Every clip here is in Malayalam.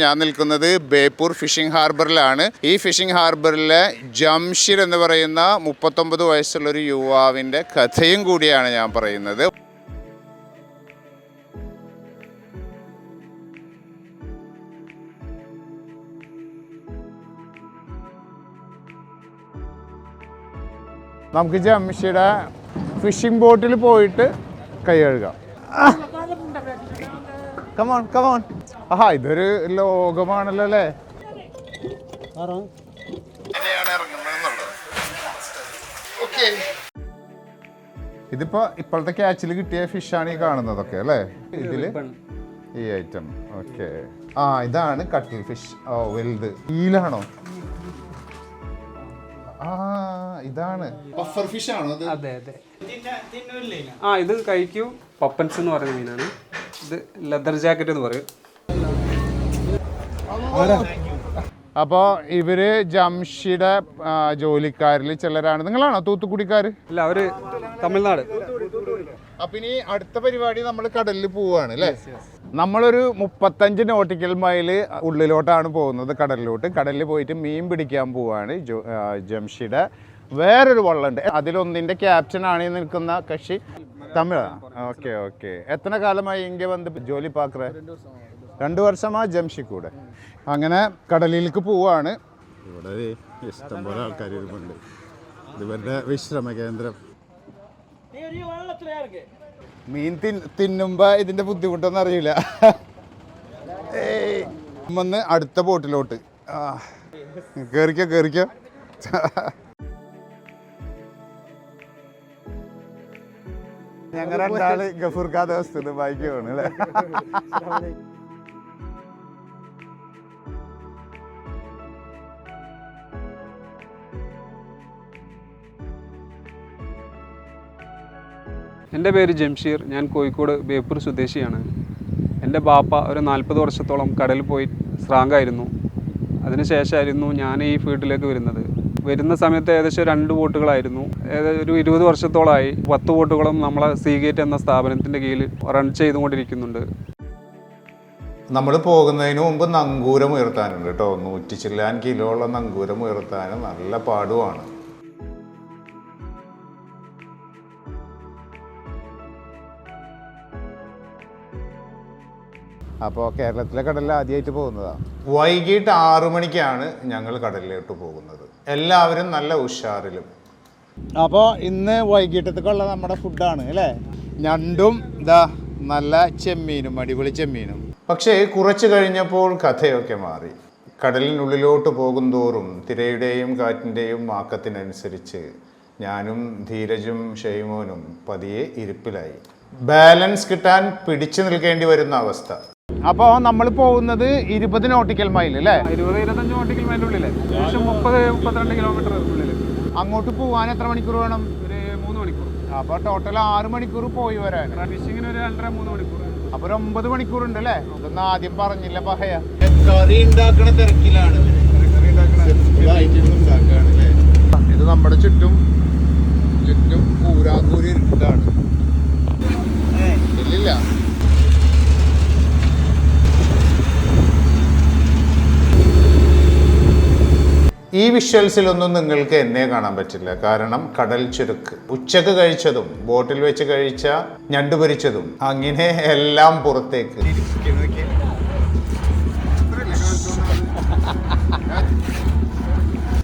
ഞാൻ നിൽക്കുന്നത് ബേപ്പൂർ ഫിഷിംഗ് ഹാർബറിലാണ്. ഈ ഫിഷിംഗ് ഹാർബറിലെ ജംഷിർ എന്ന് പറയുന്ന മുപ്പത്തൊമ്പത് വയസ്സുള്ള ഒരു യുവാവിന്റെ കഥയും കൂടിയാണ് ഞാൻ പറയുന്നത്. നമുക്ക് ജംഷിയുടെ ഫിഷിംഗ് ബോട്ടിൽ പോയിട്ട് കൈ കഴുകാം. കമോൺ കമോൺ ആഹാ ഇതൊരു ലോകമാണല്ലോ അല്ലേ? ഇതിപ്പോ ഇപ്പോഴത്തെ ക്യാച്ചിൽ കിട്ടിയ ഫിഷാണ് ഈ കാണുന്നതൊക്കെ അല്ലേ? ഇതിൽ? ഈ ഐറ്റം ഓക്കെ ആ ഇതാണ് കട്ടിൽ ഫിഷ് ഓ വലുത്. ഈലാണോ? ആ ഇതാണ്. പഫർ ഫിഷ് ആണോ അത് അതെ. അതെ ആ ഇത് കഴിക്കൂ. പപ്പൻസ് എന്ന് പറയുന്ന മീനാണ്. ഇത് ലെതർ ജാക്കറ്റ് എന്ന് പറയും. അപ്പോൾ ഇവർ ജംഷിയുടെ ജോലിക്കാരിൽ ചിലരാണ്. നിങ്ങളാണോ തൂത്തുക്കുടിക്കാർ അല്ല അവർ തമിഴ്നാട്. അപ്പൊ ഇനി അടുത്ത പരിപാടി നമ്മൾ കടലിൽ പോവാണ് അല്ലേ? നമ്മളൊരു മുപ്പത്തഞ്ച് നോട്ടിക്കൽ മൈൽ ഉള്ളിലോട്ടാണ് പോകുന്നത് കടലിലോട്ട്. കടലിൽ പോയിട്ട് മീൻ പിടിക്കാൻ പോവാണ് ജംഷിയുടെ. വേറൊരു വള്ളമുണ്ട് അതിലൊന്നിന്റെ ക്യാപ്റ്റനാണ് നിൽക്കുന്ന കക്ഷി. തമിഴാ? Okay okay. എത്ര കാലമായി ഇങ്ങനെ വന്ന് ജോലി പാക്കറ രണ്ടു വർഷമാ ജംഷി കൂടെ അങ്ങനെ കടലിലേക്ക് പോവാണ്. ഇവിടെ ഇഷ്ടംപോലെ ആൾക്കാർ ഇരിപ്പുണ്ട് ഇത് ഇവരുടെ വിശ്രമ കേന്ദ്രം. മീൻ തിൻ തിന്നുമ്പോ ഇതിന്റെ ബുദ്ധിമുട്ടൊന്നും അറിയില്ല. ഒന്ന് അടുത്ത ബോട്ടിലോട്ട്. കേറിക്കോ കേറിക്കോ. ഞങ്ങൾ രണ്ടാൾ ഗഫൂർക്കാ വസ്തു ബൈക്ക് പോണ് എന്റെ പേര് ജംഷീർ. ഞാൻ കോഴിക്കോട് ബേപ്പൂർ സ്വദേശിയാണ്. എന്റെ ബാപ്പ ഒരു നാൽപ്പത് വർഷത്തോളം കടലിൽ പോയി സ്രാങ്കായിരുന്നു. അതിനുശേഷമായിരുന്നു ഞാൻ ഈ ഫീൽഡിലേക്ക് വരുന്നത്. വരുന്ന സമയത്ത് ഏകദേശം രണ്ട് ബോട്ടുകളായിരുന്നു. ഏകദേശം ഒരു ഇരുപത് വർഷത്തോളമായി പത്ത് ബോട്ടുകളും നമ്മളെ സീഗേറ്റ് എന്ന സ്ഥാപനത്തിന്റെ കീഴിൽ റൺ ചെയ്തുകൊണ്ടിരിക്കുന്നുണ്ട്. നമ്മൾ പോകുന്നതിന് മുമ്പ് നങ്കൂരം ഉയർത്താനുണ്ട് കേട്ടോ. നൂറ്റി ചില്ലാൻ കിലോ ഉള്ള നങ്കൂരം ഉയർത്താൻ നല്ല പാടുമാണ്. അപ്പോൾ കേരളത്തിലെ കടലിൽ ആദ്യമായിട്ട് പോകുന്നതാണ് വൈകിട്ട് ആറു മണിക്കാണ് ഞങ്ങൾ കടലിലോട്ട് പോകുന്നത്. എല്ലാവരും നല്ല ഉഷാറിലും. അപ്പോൾ ഇന്ന് വൈകിട്ടത്തേക്കുള്ള നമ്മുടെ ഫുഡാണ് അല്ലേ? ഞണ്ടും ഇതാ നല്ല ചെമ്മീനും അടിപൊളി ചെമ്മീനും. പക്ഷേ കുറച്ച് കഴിഞ്ഞപ്പോൾ കഥയൊക്കെ മാറി. കടലിനുള്ളിലോട്ട് പോകും തോറും തിരയുടെയും കാറ്റിന്റെയും ആക്കത്തിനനുസരിച്ച് ഞാനും ധീരജും ഷെയ്മോനും പതിയെ ഇരിപ്പിലായി. ബാലൻസ് കിട്ടാൻ പിടിച്ചു നിൽക്കേണ്ടി വരുന്ന അവസ്ഥ. അപ്പോൾ നമ്മൾ പോകുന്നത് ഇരുപത് നോട്ടിക്കൽ മൈൽ അല്ലേ ഇരുപത് ഇരുപത്തഞ്ച് നോട്ടിക്കൽ മേന്റെ ഏകദേശം മുപ്പത് മുപ്പത്തിരണ്ട് കിലോമീറ്റർ ഉള്ളിൽ അങ്ങോട്ട് പോകാൻ എത്ര മണിക്കൂർ വേണം? ഒരു മൂന്ന് മണിക്കൂർ. അപ്പോൾ ടോട്ടൽ ആറ് മണിക്കൂർ പോയി വരാൻ ഫിഷിങ്ങിന് ഒരു രണ്ടര മൂന്ന് മണിക്കൂർ. അപ്പൊ ഒരു ഒമ്പത് മണിക്കൂർ ഉണ്ട് അല്ലേ അതൊന്നും ആദ്യം പറഞ്ഞില്ല പഹയ. കറി ഉണ്ടാക്കണ തിരക്കിലാണ്. ഇത് നമ്മുടെ ചുറ്റും ചുറ്റും കൂരാക്കൂരി ഈ വിഷ്വൽസിലൊന്നും നിങ്ങൾക്ക് എന്നെ കാണാൻ പറ്റില്ല. കാരണം കടൽ ചുരുക്ക്. ഉച്ചയ്ക്ക് കഴിച്ചതും ബോട്ടിൽ വെച്ച് കഴിച്ച ഞണ്ടു പൊരിച്ചതും അങ്ങനെ എല്ലാം പുറത്തേക്ക്.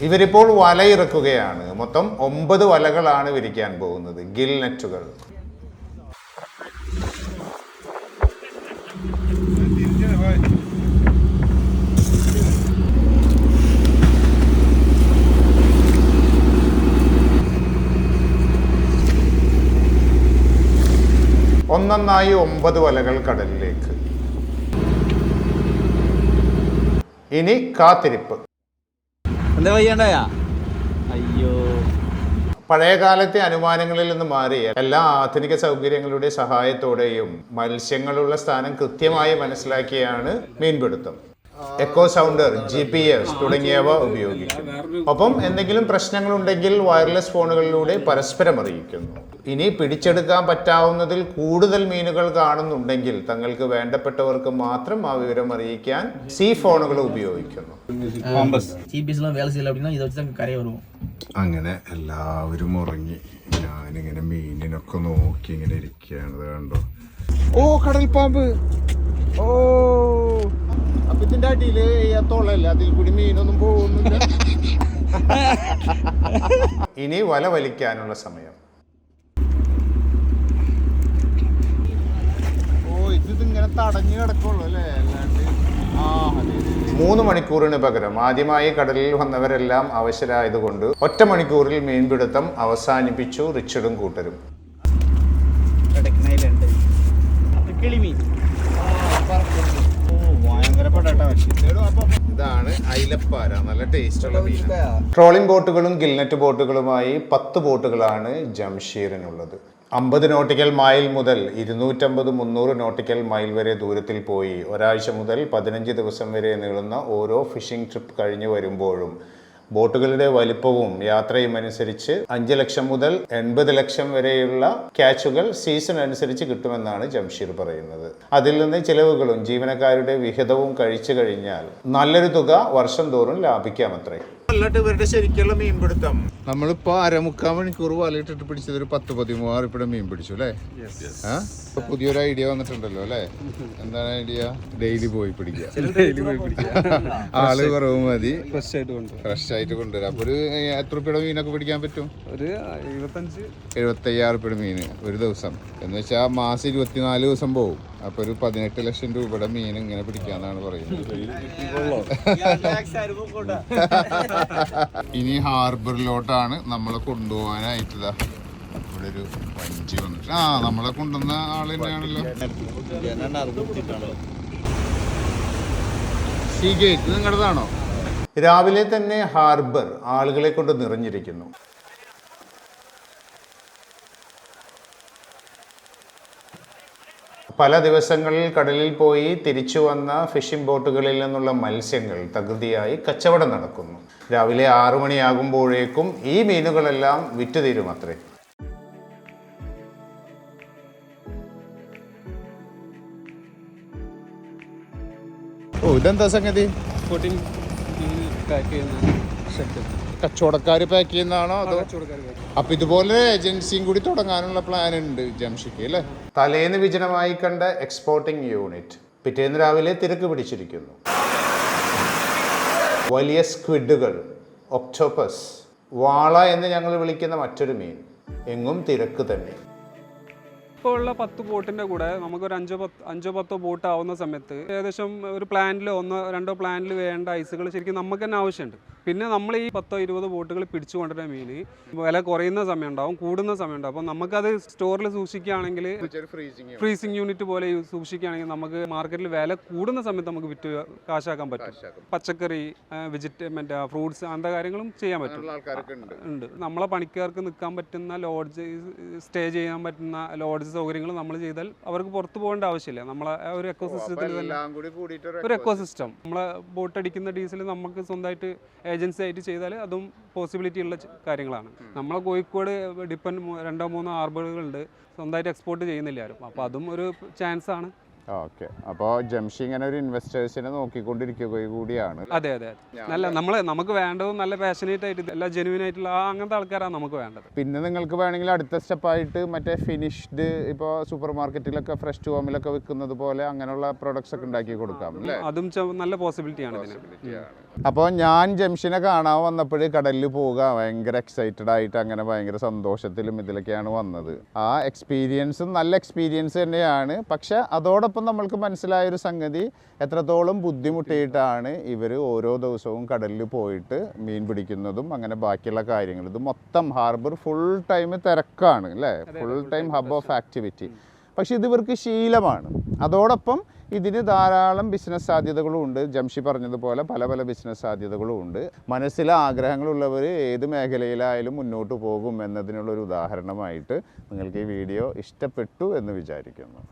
ഇവരിപ്പോൾ വലയിറക്കുകയാണ് മൊത്തം ഒമ്പത് വലകളാണ് വിരിക്കാൻ പോകുന്നത്. ഗിൽ നെറ്റുകൾ. ഒന്നൊന്നായി ഒമ്പത് വലകൾ കടലിലേക്ക്. ഇനി കാത്തിരിപ്പ്. എന്താ വയ്യണ്ടായാ? അയ്യോ. പഴയകാലത്തെ അനുമാനങ്ങളിൽ നിന്ന് മാറി എല്ലാ ആധുനിക സൗകര്യങ്ങളുടെ സഹായത്തോടെയും മത്സ്യങ്ങളുള്ള സ്ഥാനം കൃത്യമായി മനസ്സിലാക്കിയാണ് മീൻപിടുത്തം. Echo sounder G P S തുടങ്ങിയവ ഉപയോഗിക്കും. ഒപ്പം എന്തെങ്കിലും പ്രശ്നങ്ങളുണ്ടെങ്കിൽ വയർലെസ് ഫോണുകളിലൂടെ പരസ്പരം അറിയിക്കുന്നു. ഇനി പിടിച്ചെടുക്കാൻ പറ്റാവുന്നതിൽ കൂടുതൽ മീനുകൾ കാണുന്നുണ്ടെങ്കിൽ തങ്ങൾക്ക് വേണ്ടപ്പെട്ടവർക്ക് മാത്രം ആ വിവരം അറിയിക്കാൻ സി ഫോണുകൾ ഉപയോഗിക്കുന്നു. അങ്ങനെ എല്ലാവരും ഉറങ്ങി. ഞാനിങ്ങനെ മീനിനൊക്കെ നോക്കി ഇങ്ങനെ ഇരിക്കുകയാണ് കണ്ടോ? ഓ കടൽ പാമ്പ് ഓ. അപ്പൊ ഇതിന്റെ അടിയിൽ തൊള്ളല്ല അതിൽ കൂടി മീനൊന്നും പോകുന്നില്ല. ഇനി വല വലിക്കാനുള്ള സമയം. ഓ ഇത് ഇങ്ങനെ തടഞ്ഞു കിടക്കുള്ളൂ അല്ലേ? അല്ലാണ്ട് ആ അതെ, അതെ, അതെ. മൂന്ന് മണിക്കൂറിന് പകരം ആദ്യമായി കടലിൽ വന്നവരെല്ലാം അവശരായതുകൊണ്ട് ഒറ്റ മണിക്കൂറിൽ മീൻപിടുത്തം അവസാനിപ്പിച്ചു റിച്ചർഡും കൂട്ടരും. അയിലപ്പാര നല്ല ടേസ്റ്റ് ഉള്ള മീൻ ട്രോളിംഗ് ബോട്ടുകളും ഗിൽനെറ്റ് ബോട്ടുകളുമായി പത്ത് ബോട്ടുകളാണ് ജംഷീറിനുള്ളത്. അമ്പത് നോട്ടിക്കൽ മൈൽ മുതൽ ഇരുന്നൂറ്റമ്പത് മുന്നൂറ് നോട്ടിക്കൽ മൈൽ വരെ ദൂരത്തിൽ പോയി. ഒരാഴ്ച മുതൽ പതിനഞ്ച് ദിവസം വരെ നീളുന്ന ഓരോ ഫിഷിംഗ് ട്രിപ്പ് കഴിഞ്ഞു വരുമ്പോഴും ബോട്ടുകളുടെ വലിപ്പവും യാത്രയും അനുസരിച്ച് അഞ്ച് ലക്ഷം മുതൽ എൺപത് ലക്ഷം വരെയുള്ള ക്യാച്ചുകൾ സീസൺ അനുസരിച്ച് കിട്ടുമെന്നാണ് ജംഷീർ പറയുന്നത്. അതിൽ നിന്ന് ചിലവുകളും ജീവനക്കാരുടെ വിഹിതവും കഴിച്ചു കഴിഞ്ഞാൽ നല്ലൊരു തുക വർഷം തോറും ലാഭിക്കാമത്രേ. ഇവരുടെ ശരിക്കുള്ള മീൻപിടുത്തം നമ്മളിപ്പോ അരമുക്കാൽ മണിക്കൂർ വലയിട്ടിട്ട് പിടിച്ചത് ഒരു പത്ത് പതിമൂവാറ് ഇപ്പഴ മീൻ പിടിച്ചു അല്ലേ? ഇപ്പൊ പുതിയൊരു ഐഡിയ വന്നിട്ടുണ്ടല്ലോ അല്ലേ? എന്താണ് ഐഡിയ? ഡെയിലി പോയി പിടിക്കുക. ആൾ കുറവ് മതി. ഫ്രഷ് ആയിട്ട് കൊണ്ട് ഫ്രഷ് ആയിട്ട് കൊണ്ടുവരാം. അപ്പൊ ഒരു എത്ര രൂപയുടെ മീനൊക്കെ പിടിക്കാൻ പറ്റും? ഒരു എഴുപത്തഞ്ച്. എഴുപത്തയ്യായിരം രൂപയുടെ മീന് ഒരു ദിവസം. എന്ന് വെച്ചാൽ മാസം ഇരുപത്തിനാല് ദിവസം പോകും അപ്പൊ ഒരു പതിനെട്ട് ലക്ഷം രൂപയുടെ മീൻ ഇങ്ങനെ പിടിക്കാന്നാണ് പറയുന്നത്. ഇനി ഹാർബറിലോട്ടാണ് നമ്മളെ കൊണ്ടുപോകാനായിട്ട് ഇവിടെ ഒരു വഞ്ചി വന്നിട്ട്. ആ നമ്മളെ കൊണ്ടുവന്ന ആൾ തന്നെയാണല്ലോ. സീ ഗേറ്റ് നിങ്ങളുടേതാണോ? രാവിലെ തന്നെ ഹാർബർ ആളുകളെ കൊണ്ട് നിറഞ്ഞിരിക്കുന്നു. പല ദിവസങ്ങളിൽ കടലിൽ പോയി തിരിച്ചു വന്ന ഫിഷിംഗ് ബോട്ടുകളിൽ നിന്നുള്ള മത്സ്യങ്ങൾ തകൃതിയായി കച്ചവടം നടക്കുന്നു. രാവിലെ ആറു മണിയാകുമ്പോഴേക്കും ഈ മീനുകളെല്ലാം വിറ്റുതീരും അത്രേ. ഓ ഇതെന്താ സംഗതി? ഫോർട്ടീൻ പാക്ക് ചെയ്യുന്ന കച്ചവടക്കാര് പാക്ക് ചെയ്യുന്നതാണോ അതോ? അപ്പൊ ഇതുപോലെ ഏജൻസിയും കൂടി തുടങ്ങാനുള്ള പ്ലാൻ ഉണ്ട് ജംഷിക്ക് അല്ലേ? തലേന്ന് വിജനമായി കണ്ട എക്സ്പോർട്ടിംഗ് യൂണിറ്റ് പിറ്റേന്ന് രാവിലെ തിരക്ക് പിടിച്ചിരിക്കുന്നു. വലിയ സ്ക്വിഡുകൾ ഒക്ടോപ്പസ് വാള എന്ന് ഞങ്ങൾ വിളിക്കുന്ന മറ്റൊരു മീൻ എങ്ങും തിരക്ക് തന്നെ. ഇപ്പോൾ ഉള്ള പത്ത് ബോട്ടിന്റെ കൂടെ നമുക്കൊരു അഞ്ചോ പത്ത് അഞ്ചോ പത്തോ ബോട്ട് ആവുന്ന സമയത്ത് ഏകദേശം ഒരു പ്ലാന്റിലോ ഒന്നോ രണ്ടോ പ്ലാനിൽ വേണ്ട ഐസുകൾ ശരിക്കും നമുക്ക് തന്നെ ആവശ്യമുണ്ട്. പിന്നെ നമ്മൾ ഈ പത്തോ ഇരുപതോ ബോട്ടുകൾ പിടിച്ചു കൊണ്ടുവരുന്ന മീൻ വില കുറയുന്ന സമയം ഉണ്ടാവും കൂടുന്ന സമയം ഉണ്ടാവും. അപ്പോൾ നമുക്കത് സ്റ്റോറിൽ സൂക്ഷിക്കുകയാണെങ്കിൽ ഫ്രീസിങ് യൂണിറ്റ് പോലെ സൂക്ഷിക്കുകയാണെങ്കിൽ നമുക്ക് മാർക്കറ്റിൽ വില കൂടുന്ന സമയത്ത് നമുക്ക് വിറ്റ് കാശാക്കാൻ പറ്റും. പച്ചക്കറി വെജിറ്റ മറ്റേ ഫ്രൂട്ട്സ് അങ്ങനത്തെ കാര്യങ്ങളും ചെയ്യാൻ പറ്റും. ഉണ്ട്. നമ്മളെ പണിക്കാർക്ക് നിൽക്കാൻ പറ്റുന്ന ലോഡ്ജ് സ്റ്റേ ചെയ്യാൻ പറ്റുന്ന ലോഡ്ജ് സൗകര്യങ്ങൾ നമ്മൾ ചെയ്താൽ അവർക്ക് പുറത്തു പോകേണ്ട ആവശ്യമില്ല. നമ്മളെ ഒരു എക്കോ സിസ്റ്റത്തിൽ തന്നെ എല്ലാം കൂടി കൂടിയിട്ട് ഒരു എക്കോസിസ്റ്റം എക്കോ സിസ്റ്റം നമ്മളെ ബോട്ട് അടിക്കുന്ന ഡീസൽ നമുക്ക് സ്വന്തമായിട്ട് ഏജൻസി ആയിട്ട് ചെയ്താൽ അതും പോസിബിലിറ്റി ഉള്ള കാര്യങ്ങളാണ്. നമ്മളെ കോഴിക്കോട് ഡിപ്പെൻഡ് രണ്ടോ മൂന്നോ ആർബറുകളുണ്ട് സ്വന്തമായിട്ട് എക്സ്പോർട്ട് ചെയ്യുന്നില്ല ആരും. അപ്പോൾ അതും ഒരു ചാൻസ് ആണ്. ഓക്കെ. അപ്പോൾ ജംഷി ഇങ്ങനെ ഒരു ഇൻവെസ്റ്റേഴ്സിനെ നോക്കിക്കൊണ്ടിരിക്കുക കൂടിയാണ്. അതെ അതെ നല്ല നമ്മൾ നമുക്ക് വേണ്ടത് നല്ല പാഷനേറ്റ് ആയിട്ട് എല്ലാ ജെനുവിൻ ആയിട്ടുള്ള ആ അങ്ങനത്തെ ആൾക്കാരാണ് നമുക്ക് വേണ്ടത്. പിന്നെ നിങ്ങൾക്ക് വേണമെങ്കിൽ അടുത്ത സ്റ്റെപ്പായിട്ട് മറ്റേ ഫിനിഷ്ഡ് ഇപ്പോൾ സൂപ്പർ മാർക്കറ്റിലൊക്കെ ഫ്രഷ് ഹോമിലൊക്കെ വിൽക്കുന്നത് പോലെ അങ്ങനെയുള്ള പ്രൊഡക്ട്സ് ഒക്കെ ഉണ്ടാക്കി കൊടുക്കാം അല്ലേ? അതും നല്ല പോസിബിലിറ്റി ആണ് ഇതിന്. അപ്പോൾ ഞാൻ ജംഷനെ കാണാൻ വന്നപ്പോൾ കടലിൽ പോവുക. ഭയങ്കര എക്സൈറ്റഡ് ആയിട്ട് അങ്ങനെ ഭയങ്കര സന്തോഷത്തിലും ഇതിലൊക്കെയാണ് വന്നത്. ആ എക്സ്പീരിയൻസും നല്ല എക്സ്പീരിയൻസ് തന്നെയാണ്. പക്ഷെ അതോടൊപ്പം നമ്മൾക്ക് മനസ്സിലായൊരു സംഗതി എത്രത്തോളം ബുദ്ധിമുട്ടിയിട്ടാണ് ഇവർ ഓരോ ദിവസവും കടലിൽ പോയിട്ട് മീൻ പിടിക്കുന്നതും അങ്ങനെ ബാക്കിയുള്ള കാര്യങ്ങൾ. ഇത് മൊത്തം ഹാർബർ ഫുൾ ടൈം തിരക്കാണ് അല്ലേ? Full time hub of activity പക്ഷെ ഇത് ഇവർക്ക് ശീലമാണ്. അതോടൊപ്പം ഇതിന് ധാരാളം ബിസിനസ് സാധ്യതകളും ഉണ്ട്. ജംഷി പറഞ്ഞതുപോലെ പല പല ബിസിനസ് സാധ്യതകളും ഉണ്ട്. മനസ്സിലെ ആഗ്രഹങ്ങളുള്ളവർ ഏത് മേഖലയിലായാലും മുന്നോട്ട് പോകും എന്നതിനുള്ളൊരു ഉദാഹരണമായിട്ട് നിങ്ങൾക്ക് ഈ വീഡിയോ ഇഷ്ടപ്പെട്ടു എന്ന് വിചാരിക്കുന്നു.